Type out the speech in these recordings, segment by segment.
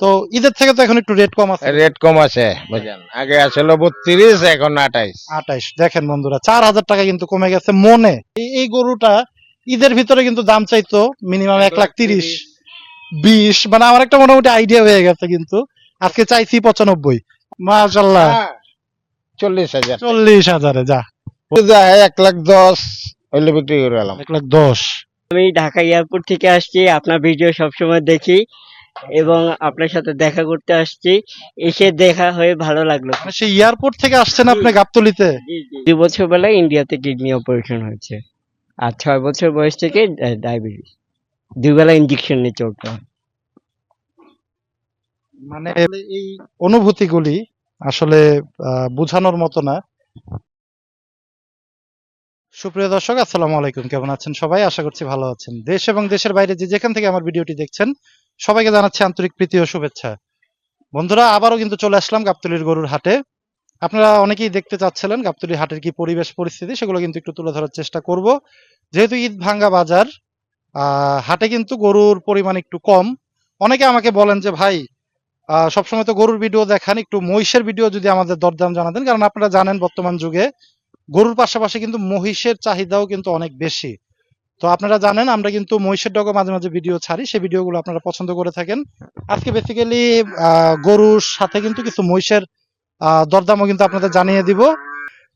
তো ঈদের থেকে তো এখন একটু রেট কম আছে। রেট কম আছে বুঝলেন? আগে আসলে বত্রিশ এখন আঠাইশ। আঠাইশ দেখেন বন্ধুরা চার হাজার টাকা কিন্তু কমে গেছে মনে। এই- গরুটা ঈদের ভিতরে কিন্তু দাম চাইতো মিনিমাম এক লাখ তিরিশ বিশ মানে আমার একটা মোটামুটি আইডিয়া হয়ে গেছে কিন্তু। আজকে চাইছি পঁচানব্বই। মাশাল্লাহ হ্যাঁ, চল্লিশ হাজার। চল্লিশ হাজারে যা। যায় এক লাখ দশ হইলে বিক্রি করে এক লাখ দশ। আমি ঢাকা এয়ারপোর্ট থেকে আসছি আপনার ভিডিও সবসময় দেখি। এবং আপনার সাথে দেখা করতে আসছি। এসে দেখা হয়ে ভালো লাগল। সেই এয়ারপোর্ট থেকে আসছেন আপনি গাবতলিতে? দুই বছর বেলায় ইন্ডিয়াতে কিডনি অপারেশন হয়েছে। আর ছয় বছর বয়স থেকে ডায়াবেটিস। দুই বেলা ইঞ্জেকশন নিয়ে চলতে হয়। মানে এই অনুভূতিগুলি আসলে বোঝানোর মতো না। সুপ্রিয় দর্শক, আসসালামু আলাইকুম। কেমন আছেন সবাই? আশা করছি ভালো আছেন। দেশ এবং দেশের বাইরে যে যেখান থেকে আমার ভিডিওটি দেখছেন, সবাইকে জানাচ্ছি আন্তরিক প্রীতি ও শুভেচ্ছা। বন্ধুরা, আবারও কিন্তু চলে আসলাম গাবতলির গরুর হাটে। আপনারা অনেকেই দেখতে চাচ্ছিলেন গাবতলির হাটের কি পরিবেশ পরিস্থিতি, সেগুলো কিন্তু একটু তুলে ধরার চেষ্টা করব। যেহেতু ঈদ ভাঙ্গা বাজার হাটে কিন্তু গরুর পরিমাণ একটু কম। অনেকে আমাকে বলেন যে, ভাই সবসময় তো গরুর ভিডিও দেখান, একটু মহিষের ভিডিও যদি আমাদের দরদাম জানাতেন। কারণ আপনারা জানেন বর্তমান যুগে গরুর পাশাপাশি কিন্তু মহিষের চাহিদাও কিন্তু অনেক বেশি। তো আপনারা জানেন, আমরা কিন্তু মহিষের ডগো মাঝে মাঝে ভিডিও ছাড়ি, সেই ভিডিওগুলো আপনারা পছন্দ করে থাকেন। আজকে বেসিক্যালি গরুর সাথে কিন্তু কিছু মহিষের দরদামও কিন্তু আপনাদের জানিয়ে দিব।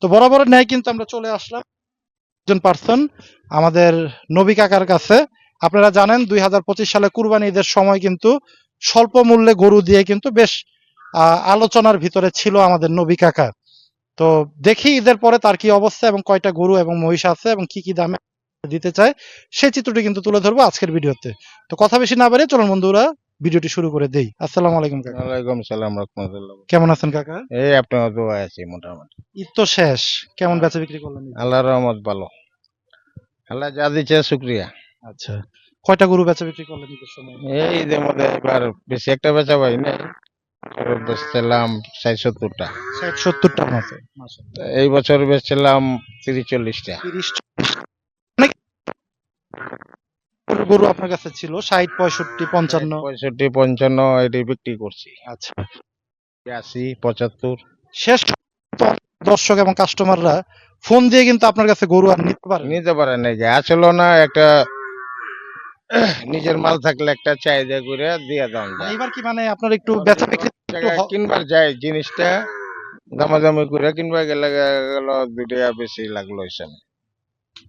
তো বরাবর ন্যায় কিন্তু আমরা চলে আসলাম। একজন পার্সন আমাদের নবী কাকার কাছে। আপনারা জানেন, দুই হাজার পঁচিশ সালে কুরবানি ঈদের সময় কিন্তু স্বল্প মূল্যে গরু দিয়ে কিন্তু বেশ আলোচনার ভিতরে ছিল আমাদের নবী কাকা। তো দেখি ঈদের পরে তার কি অবস্থা এবং কয়টা গরু এবং মহিষ আছে এবং কি কি দামে দিতে চায় সেই চিত্রটি কিন্তু তুলে ধরবো আজকের ভিডিওতে। তো কথা বেশি না বাড়িয়ে চলুন বন্ধুরা ভিডিওটি শুরু করে দেই। আসসালামু আলাইকুম কাকা। ওয়ালাইকুম সালাম রহমতুল্লাহ। কেমন আছেন কাকা? এই আপনার দোয়া আছি মোটামুটি। ঈদ তো শেষ কেমন বেচা বিক্রি করলেন ঈদে? আল্লাহ রহমত ভালো। আল্লাহ যা দিচ্ছে শুক্রিয়া। আচ্ছা কয়টা গরু বেচা বিক্রি করলেন ঈদের সময়? এই যে মধ্যে এবার বেশি একটা বেচা পাই নাই। বেচছিলাম ষাট সত্তরটা। ষাট সত্তরটার মতো। এই বছর বেচছিলাম তিরিশ চল্লিশটা। তিরিশ গরু আপনার কাছে ছিল? ষাট পঁয়ষট্টি পঞ্চান্ন? পঁয়ষট্টি পঞ্চান্ন এটি বিক্রি করছি। আচ্ছা। আশি পঁচাত্তর। শেষ দর্শক এবং কাস্টমাররা ফোন দিয়ে কিন্তু আপনার কাছে গরু আর নিতে পারে নিতে পারে নাই যে আসলো না একটা নিজের মাল থাকলে একটা চাহিদা করে দিয়ে দাম যায় এবার কি মানে আপনার একটু বেচা বিক্রি কিনবার যায় জিনিসটা দামাদামি করে কিনবা গেলে গেল দুই টাকা বেশি লাগল হিসাবে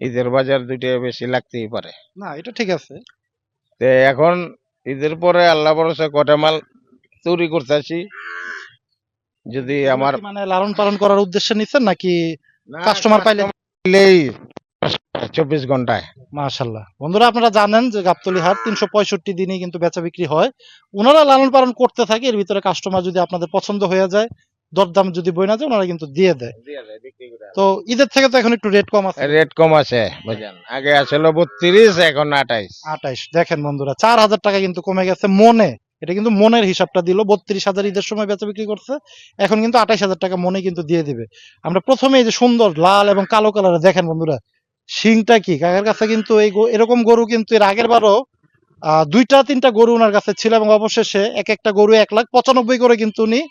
ঈদের বাজার দুই টাকা বেশি লাগতেই পারে। না এটা ঠিক আছে। তো এখন ঈদের পরে আল্লাহ ভরসা কটা মাল তৈরি করতেছি। যদি আমার মানে লালন পালন করার উদ্দেশ্যে নিচ্ছেন নাকি কাস্টমার পাইলে পাইলেই চব্বিশ ঘন্টায়। মাশাল্লাহ বন্ধুরা আপনারা জানেন যে গাবতলি হাট তিনশো পঁয়ষট্টি দিনই কিন্তু বেচা বিক্রি হয়। ওনারা লালন পালন করতে থাকে এর ভিতরে কাস্টমার যদি আপনাদের পছন্দ হয়ে যায় দরদাম যদি বই না যায় ওনারা কিন্তু দিয়ে দেয়। তো ঈদের থেকে তো এখন একটু রেট কম আছে। রেট কম আছে বুঝলেন? আগে আসলে বত্রিশ এখন আঠাইশ। আঠাইশ দেখেন বন্ধুরা চার হাজার টাকা কিন্তু কমে গেছে মনে। এটা কিন্তু মনের হিসাবটা দিল বত্রিশ হাজার ঈদের সময় বেচা বিক্রি করছে এখন কিন্তু আঠাইশ হাজার টাকা মনে কিন্তু দিয়ে দিবে। আমরা প্রথমে এই যে সুন্দর লাল এবং কালো কালারে দেখেন বন্ধুরা শিংটা কি? কাকার কাছে কিন্তু এই এরকম গরু কিন্তু এর আগের বারও দুইটা তিনটা গরু ওনার কাছে ছিল এবং অবশেষে এক একটা গরু এক লাখ পঁচানব্বই করে কিন্তু উনি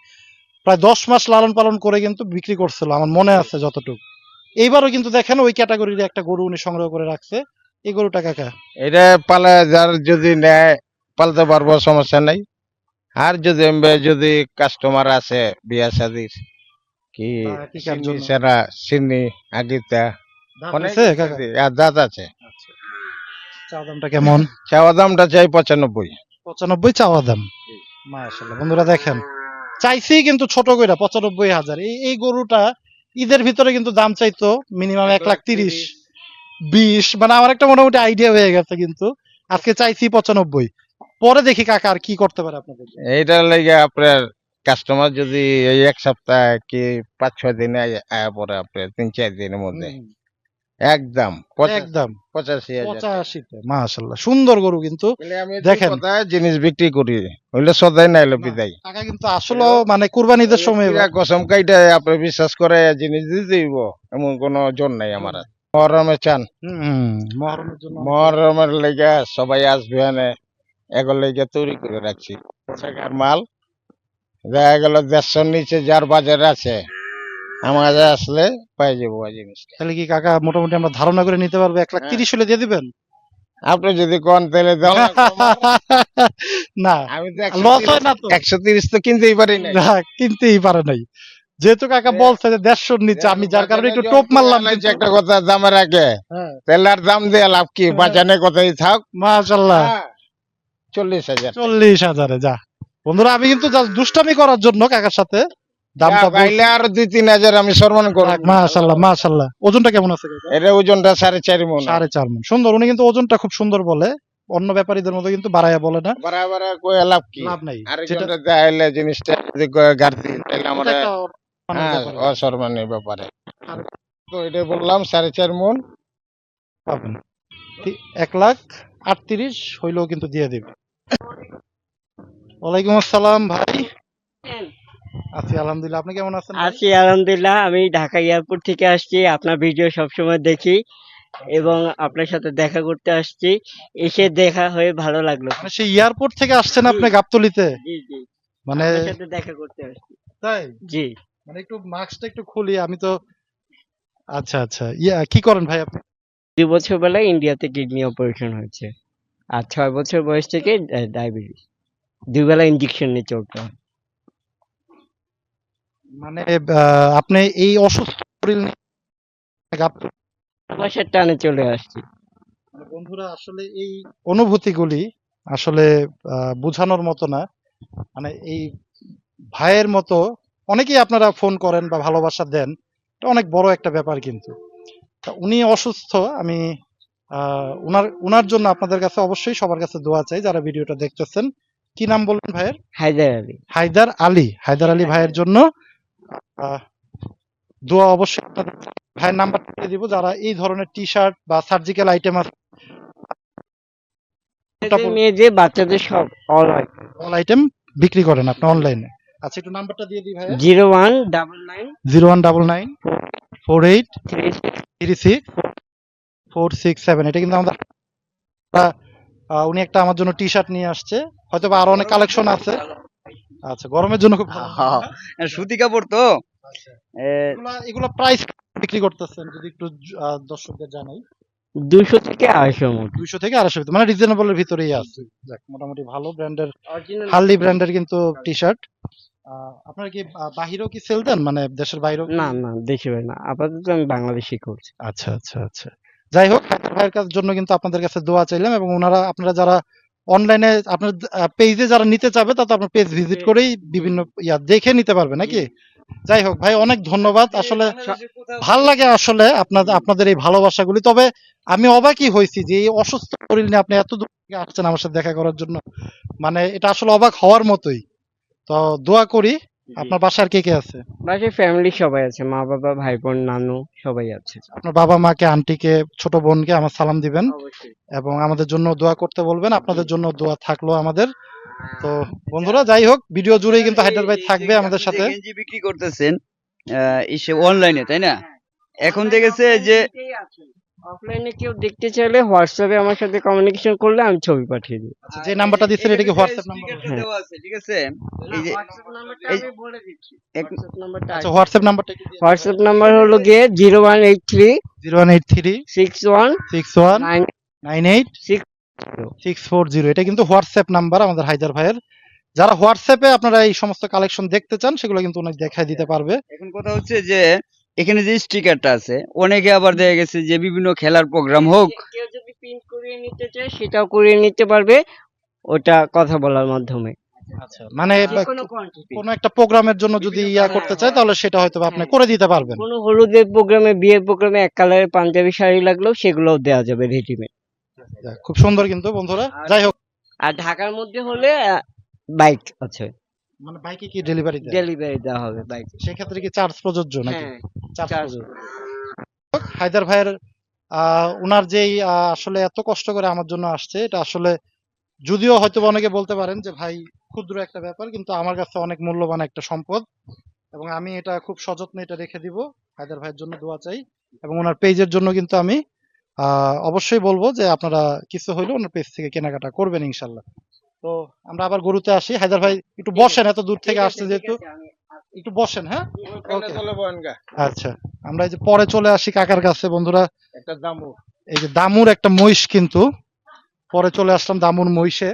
প্রায় দশ মাস লালন পালন করে কিন্তু বিক্রি করছিল আমার মনে আছে যতটুকু। এইবারও কিন্তু দেখেন ওই ক্যাটাগরির একটা গরু উনি সংগ্রহ করে রাখছে। এই গরুটা কাকা? এটা পালা যার যদি নেয় পালতে পারব সমস্যা নাই। আর যদি যদি কাস্টমার আছে বিয়া শাদির কি সিন্নি আগিতা অনেক আছে কাকা আর দাঁত আছে। চা দামটা কেমন? চাওয়া দামটা চাই পঁচানব্বই। পঁচানব্বই চাওয়া দাম? মাশাল্লাহ বন্ধুরা দেখেন চাইছি কিন্তু ছোট কইরা পঁচানব্বই হাজার। এই এই গরুটা ঈদের ভিতরে কিন্তু দাম চাইতো মিনিমাম এক লাখ তিরিশ বিশ মানে আমার একটা মোটামুটি আইডিয়া হয়ে গেছে কিন্তু। আজকে চাইছি পঁচানব্বই। পরে দেখি কাকা আর কি করতে পারে আপনাদের এইটার লেগে আপনার কাস্টমার যদি এই এক সপ্তাহ কি পাঁচ ছয় দিনে আয়া পরে আপনার তিন চার দিনের মধ্যে। একদম একদম। পঁচাশি পঁচাশিতে মাশাল্লাহ সুন্দর গরু কিন্তু। দেখেন। জিনিস বিক্রি করি হইলে সদাই না হইলে বিদায়। কাকা কিন্তু আসলে মানে কুরবানিদের সময় কসম কাইটা আপনি বিশ্বাস করে জিনিস দিতে দিব এমন কোনো জোর নাই আমার। মহরমে চান। হুম, মহরমের লেগে সবাই আসবে এনে এগুলো লেগে তৈরি করে রাখছি। মাল দেখা গেল দেড়শোর নিচে যার বাজার আছে। আসলে পাই যাব জিনিসটা। তাহলে কি কাকা মোটামুটি আমরা ধারণা করে নিতে পারব এক লাখ হ্যাঁ। তিরিশ হলে দিয়ে দিবেন? আপনি যদি কোন তাহলে না, না আমি লস হয় না তো। একশো তিরিশ তো কিনতেই পারি না কিনতেই পারে নাই। যেহেতু কাকা বলছে যে দেড়শোর নিচে আমি যার কারণে একটু টোপ মারলাম যে একটা কথা দামের আগে হ্যাঁ। তাহলে আর দাম দিয়ে লাভ কি? হ্যাঁ। বাজানে কথাই থাক। মাশাল্লাহ হ্যাঁ, চল্লিশ হাজার। চল্লিশ হাজারে যা। বন্ধুরা আমি কিন্তু জাস্ট দুষ্টামি করার জন্য কাকার সাথে দামটা পাইলে আর দুই তিন হাজার আমি সম্মান করব। ওজনটা কেমন আছে এটা ওজনটা সাড়ে চারি মন। সাড়ে চার মন। সুন্দর উনি কিন্তু ওজনটা খুব সুন্দর বলে। অন্য ব্যাপারীদের মতো কিন্তু বাড়াইয়া বলে না। বরাবর কয়ে লাভ কি? লাভ নাই। আর যেটা যেটা দেখাইলে জিনিসটা গাড়ি আমরা হ্যাঁ ব্যাপার। অসম্মানের ব্যাপারে। তো এটা বললাম সাড়ে চার মন। পাবেন। এক লাখ আটত্রিশ হইলেও কিন্তু দিয়ে দিবে। ওয়ালাইকুম আসসালাম ভাই। আছি আলহামদুলিল্লাহ। আপনি কেমন আছেন আছি আলহামদুলিল্লাহ। আমি ঢাকা এয়ারপোর্ট থেকে আসছি। আপনার ভিডিও সবসময় দেখি এবং আপনার সাথে দেখা করতে আসছি। এসে দেখা হয়ে ভালো লাগল। মানে সেই এয়ারপোর্ট থেকে আসছেন আপনি গাবতলিতে? জি জি। মানে আপনার সাথে দেখা করতে আসছি। তাই? জি। মানে একটু মাস্কটা একটু খুলি আমি তো আচ্ছা আচ্ছা। ইয়া কি করেন ভাই আপনি? দুই বছর বেলায় ইন্ডিয়াতে কিডনি অপারেশন হয়েছে। আর ছয় বছর বয়স থেকে ডায়াবেটিস। দুই বেলা ইঞ্জেকশন নিয়ে চলতে হয়। মানে আপনি এই অসুস্থ শরীর নিয়ে টানে চলে আসছি। মানে বন্ধুরা আসলে এই অনুভূতিগুলি আসলে বোঝানোর মতো না। মানে এই ভাইয়ের মতো অনেকেই আপনারা ফোন করেন বা ভালোবাসা দেন এটা অনেক বড় একটা ব্যাপার কিন্তু। উনি অসুস্থ আমি আহ, উনার উনার জন্য আপনাদের কাছে অবশ্যই সবার কাছে দোয়া চাই যারা ভিডিওটা দেখতেছেন। কি নাম বললেন ভাইয়ের? হায়দার আলী। হায়দার আলী হায়দার আলী ভাইয়ের জন্য দোয়া অবশ্যই ভাইয়ের নাম্বার দিয়ে দিব যারা এই ধরনের টি শার্ট বা সার্জিক্যাল আইটেম আছে। মেয়েদের বাচ্চাদের সব অল অল আইটেম বিক্রি করেন আপনি অনলাইনে আচ্ছা একটু নাম্বারটা দিয়ে দিই ভাইয়া। Zero one double nine. Zero one double nine four eight three six. Four six seven. এটা কিন্তু আমাদের উনি একটা আমার জন্য টি শার্ট নিয়ে আসছে। হয়তো বা আরও অনেক কালেকশন আছে। আচ্ছা গরমের জন্য খুব ভালো। হ্যাঁ, হ্যাঁ, সুতি কাপড় তো। আচ্ছা। এগুলা এগুলা প্রাইস বিক্রি করতেছেন যদি একটু দর্শকদের জানাই। দুশো থেকে আড়াইশোর মধ্যে দুইশো থেকে আড়াইশো মানে রিজনেবলের ভিতরেই আছে। যাক মোটামুটি ভালো ব্র্যান্ডের হার্লি ব্র্যান্ডের কিন্তু টি শার্ট আপনারা কি বাহিরেও কি সেল দেন? মানে দেশের বাইরেও না না দেখি ভাই না। আপাতত আমি বাংলাদেশি করছি। আচ্ছা আচ্ছা আচ্ছা। যাই হোক ভাইয়ের কাছ জন্য কিন্তু আপনাদের কাছে দোয়া চাইলাম এবং ওনারা আপনারা যারা অনলাইনে আপনার পেজে যারা নিতে চাবে তা তো আপনার পেজ ভিজিট করেই বিভিন্ন ইয়া দেখে নিতে পারবে নাকি? যাই হোক ভাই অনেক ধন্যবাদ। আসলে ভালো লাগে আসলে আপনার আপনাদের এই ভালোবাসাগুলি। তবে আমি অবাকই হয়েছি যে এই অসুস্থ শরীর নিয়ে আপনি এত দূর থেকে আসছেন আমার সাথে দেখা করার জন্য। মানে এটা আসলে অবাক হওয়ার মতোই। তো দোয়া করি। আপনার বাসার কে কে আছে? বাসায় ফ্যামিলি সবাই আছে মা বাবা ভাই বোন নানু সবাই আছে। আপনার বাবা মাকে আন্টিকে ছোট বোনকে আমার সালাম দিবেন। অবশ্যই। এবং আমাদের জন্য দোয়া করতে বলবেন আপনাদের জন্য দোয়া থাকল আমাদের। তো বন্ধুরা যাই হোক ভিডিও জুড়েই কিন্তু হায়দার ভাই থাকবে আমাদের সাথে। গেঞ্জি বিক্রি করতেছেন অনলাইনে তাই না? এখন দেখেছে যে অফলাইনে কেউ দেখতে চাইলে হোয়াটসঅ্যাপে আমার সাথে কমিউনিকেশন করলে আমি ছবি পাঠিয়ে দিই। আচ্ছা, যে নাম্বারটা দিচ্ছেন এটা কি হোয়াটসঅ্যাপ নাম্বার দেওয়া আছে ঠিক আছে? এই যে হোয়াটসঅ্যাপ নাম্বারটা আমি বলে দিচ্ছি। এক হোয়াটসঅ্যাপ নাম্বারটা আচ্ছা হোয়াটসঅ্যাপ নাম্বারটা কি? হোয়াটসঅ্যাপ নাম্বার হলো গিয়ে zero one eight three zero one eight three six one six one nine nine eight Six six four zero এটা কিন্তু হোয়াটসঅ্যাপ নাম্বার আমাদের হায়দার ভাইয়ের। যারা হোয়াটসঅ্যাপে আপনারা এই সমস্ত কালেকশন দেখতে চান সেগুলো কিন্তু উনি দেখায় দিতে পারবে। এখন কথা হচ্ছে যে এখানে যে স্টিকারটা আছে অনেকে আবার দেখা গেছে যে বিভিন্ন খেলার প্রোগ্রাম হোক। কেউ যদি প্রিন্ট করিয়ে নিতে চায় সেটাও করিয়ে নিতে পারবে। ওটা কথা বলার মাধ্যমে। আচ্ছা মানে যে কোনো একটা প্রোগ্রামের জন্য যদি ইয়া করতে চায় তাহলে সেটা হয়তো আপনি করে দিতে পারবেন। কোনো হলুদের প্রোগ্রামে বিয়ের প্রোগ্রামে এক কালারের পাঞ্জাবি শাড়ি লাগলেও সেগুলোও দেওয়া যাবে রেডিমেড খুব সুন্দর কিন্তু বন্ধুরা। যাই হোক। আর ঢাকার মধ্যে হলে বাইক আছে। মানে বাইকে কি ডেলিভারি ডেলিভারি দেওয়া হবে বাইক সেক্ষেত্রে কি চার্জ প্রযোজ্য নাকি? হ্যাঁ চার্জ প্রযোজ্য। হায়দার ভাইয়ের উনার যেই আসলে এত কষ্ট করে আমার জন্য আসছে এটা আসলে যদিও হয়তো অনেকে বলতে পারেন যে ভাই ক্ষুদ্র একটা ব্যাপার কিন্তু আমার কাছে অনেক মূল্যবান একটা সম্পদ। এবং আমি এটা খুব সযত্নে এটা রেখে দিব হায়দার ভাইয়ের জন্য দোয়া চাই। এবং ওনার পেজের জন্য কিন্তু আমি আহ, অবশ্যই বলব যে আপনারা কিছু হইলেও ওনার পেজ থেকে কেনাকাটা করবেন ইনশাল্লাহ। তো আমরা আবার গরুতে আসি। হায়দার ভাই একটু বসেন এত দূর থেকে আসছে যেহেতু। একটু বসেন হ্যাঁ? আচ্ছা আমরা এই যে পরে চলে আসি কাকার কাছে বন্ধুরা। একটা দামু এই যে দামুর একটা মহিষ কিন্তু। পরে চলে আসলাম দামুর মহিষে।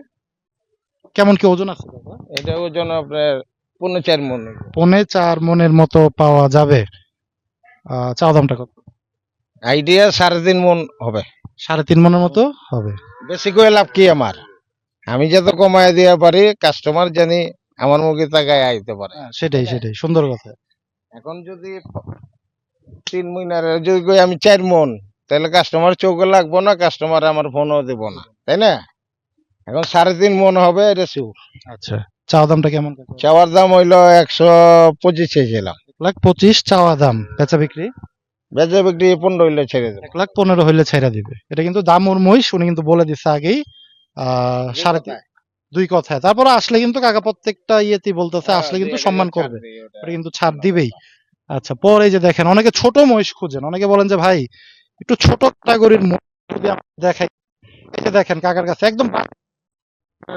কেমন কি ওজন আছে? এটা ওজন আপনার পনেরো চার মন। পনে চার মনের মতো পাওয়া যাবে। আহ, চা দামটা কত? আইডিয়া সাড়ে তিন মন হবে। সাড়ে তিন মনের মতো হবে। বেশি করে লাভ কি আমার? আমি যত কমায় দিয়ে পারি কাস্টমার জানি আমার মুখে তাকায় আইতে পারে। হ্যাঁ, সেটাই সেটাই সুন্দর কথা। এখন যদি তিন মহিনার যদি কই আমি চার মন তাহলে কাস্টমার চোখে লাগবো না কাস্টমার আমার ফোনও দেবো না তাই না? এখন সাড়ে তিন মন হবে এটা শিওর আচ্ছা চা দামটা কেমন? চাওয়ার দাম হইল একশো পঁচিশ চেয়েছিলাম এক লাখ পঁচিশ চাওয়া দাম বেচা বিক্রি? বেচা বিক্রি পনেরো হইলে ছেড়ে দেবে। এক লাখ পনেরো হইলে ছেড়ে দিবে। এটা কিন্তু দামুর মহিষ উনি কিন্তু বলে দিচ্ছে আগেই সাড়ে তিন দুই কথায়। তারপরে আসলে কিন্তু কাকা প্রত্যেকটা ইয়েতেই বলতেছে আসলে কিন্তু সম্মান করবে। কিন্তু ছাড় দিবেই। আচ্ছা পরে যে দেখেন অনেকে ছোট মহিষ খুঁজেন। অনেকে বলেন যে ভাই একটু ছোট ক্যাটাগরির যদি দেখাই। এই দেখেন কাকার কাছে একদম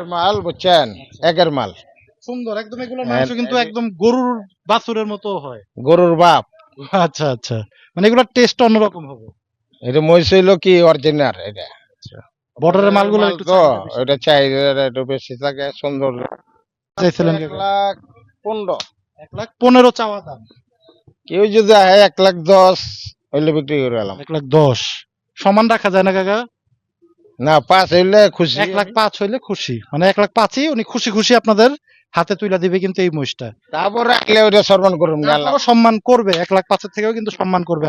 মাল বুঝছেন? একের মাল। সুন্দর একদম এগুলোর হ্যাঁ, মাংস কিন্তু একদম গরুর বাছুরের মতো হয়। গরুর বাপ। আচ্ছা আচ্ছা। মানে এগুলোর টেস্ট অন্যরকম হবে। এটা মহিষ হইল কি অরিজিনাল এটা। বর্ডারের মালগুলো একটু তো। ওটা চাহিদা একটু বেশি থাকে সুন্দর। চাইছিলেন এক? লাখ পনেরো। এক লাখ পনেরো চাওয়া দাম। কেউ যদি আহে এক লাখ দশ হইলে বিক্রি করে গেলাম এক লাখ দশ। সমান রাখা যায় না কাকা? না পাঁচ হইলে খুশি। এক লাখ পাঁচ হইলে খুশি। মানে এক লাখ পাঁচই উনি খুশি খুশি আপনাদের হাতে তুলে দিবে কিন্তু এই মহিষটা। তারপর রাখলে ওটা সম্মান করুন না। আল্লাহ। সম্মান করবে এক লাখ পাঁচের থেকেও কিন্তু সম্মান করবে।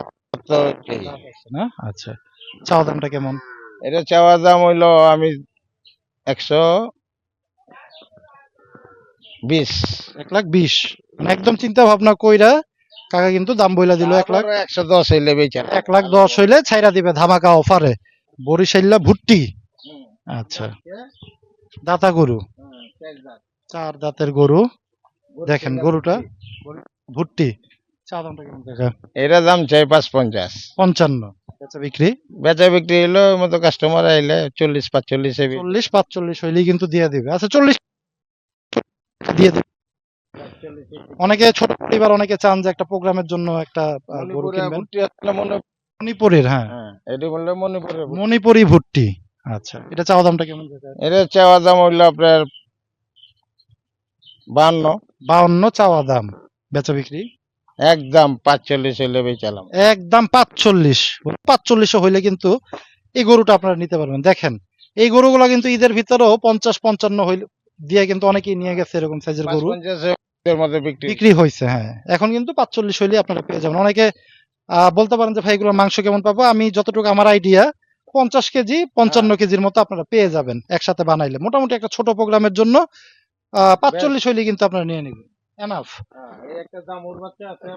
না? আচ্ছা। চাওয়া দামটা কেমন? এটা চাওয়া দাম হইল আমি একশো বিশ। এক লাখ বিশ। মানে একদম চিন্তা ভাবনা কইরা কাকা কিন্তু দাম বইলা দিল এক লাখ। একশো দশ হইলে বেচার এক লাখ দশ হইলে ছাইরা দিবে ধামাকা অফারে। বরিশাল্লা ভুট্টি। আচ্ছা। দাতা গরু। চার দাঁতের গরু। দেখেন গরুটা। ভুট্টি। চা দামটা কেমন কাকা। দাম চাই পাঁচ পঞ্চাশ। পঞ্চান্ন। বেচা বিক্রি? বেচা বিক্রি হইল মতো কাস্টমার আইলে চল্লিশ পাঁচচল্লিশ চল্লিশ পাঁচচল্লিশ হইলেই কিন্তু দিয়ে দিবে। আচ্ছা চল্লিশ দিয়ে দিবে। অনেকে ছোট পরিবার অনেকে চান যে একটা প্রোগ্রামের জন্য একটা গরু কিনবেন। মণিপুরের হ্যাঁ। এটি বললে মণিপুরের মণিপুরি ভুট্টি। আচ্ছা এটা চাওয়া দামটা কেমন? এটা চাওয়া দাম হইল আপনার বাউন্ন চাওয়া দাম বেচা বিক্রি। একদম পাঁচচল্লিশ হইলে বেচালাম একদম পাঁচচল্লিশ। পাঁচচল্লিশও হইলে কিন্তু এই গরুটা আপনারা নিতে পারবেন। দেখেন এই গরুগুলো কিন্তু ঈদের ভিতরেও পঞ্চাশ পঞ্চান্ন হইলে দিয়ে কিন্তু অনেকেই নিয়ে গেছে এরকম সাইজের গরু। বিক্রি। হয়েছে হ্যাঁ। এখন কিন্তু পাঁচচল্লিশ হইলে আপনারা পেয়ে যাবেন। অনেকে আহ, বলতে পারেন যে ভাই এগুলোর মাংস কেমন পাবো? আমি যতটুকু আমার আইডিয়া পঞ্চাশ কেজি পঞ্চান্ন কেজির মতো আপনারা পেয়ে যাবেন একসাথে বানাইলে। মোটামুটি একটা ছোট প্রোগ্রামের জন্য আহ পাঁচচল্লিশ হইলে কিন্তু আপনারা নিয়ে নেবেন। এনাফ হ্যাঁ, একটা দাম বাচ্চা আছে।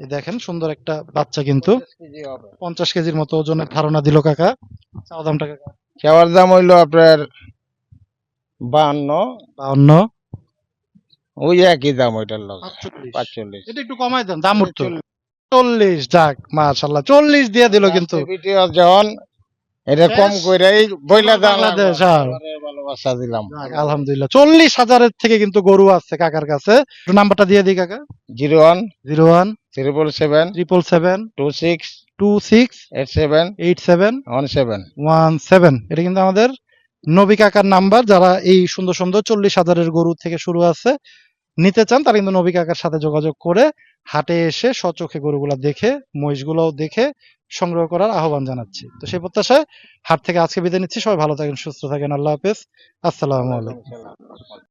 এই দেখেন সুন্দর একটা বাচ্চা কিন্তু। 50 কেজি পঞ্চাশ কেজির মতো ওজনের ধারণা দিল কাকা। চাওয়া দামটা কাকা? চাওয়ার দাম হইল আপনার বান্ন বাউন্ন ওই একই দাম ওইটার লোক পাঁচচল্লিশ। এটা একটু কমাই দেন দাম উঠতো। চল্লিশ। যাক মাশাল্লাহ চল্লিশ দিয়ে দিল কিন্তু। যখন এটা কম করে এই বইলা বাংলাদেশ, হ্যাঁ। ভালোবাসা দিলাম। আলহামদুলিল্লাহ। চল্লিশ হাজারের থেকে কিন্তু গরু আছে কাকার কাছে। নাম্বারটা দিয়ে দিই কাকা। Zero one zero one triple seven triple seven two six two six eight seven eight seven one seven. One seven. এটা কিন্তু আমাদের নবী কাকার নাম্বার। যারা এই সুন্দর সুন্দর চল্লিশ হাজারের গরু থেকে শুরু আছে নিতে চান, তারা কিন্তু নবী কাকার সাথে যোগাযোগ করে হাটে এসে সচোখে গরুগুলা দেখে মহিষগুলো দেখে সংগ্রহ করার আহ্বান জানাচ্ছি। তো সেই প্রত্যাশায় হাট থেকে আজকে বিদায় নিচ্ছি। সবাই ভালো থাকেন, সুস্থ থাকেন। আল্লাহ হাফেজ। আসসালামু আলাইকুম।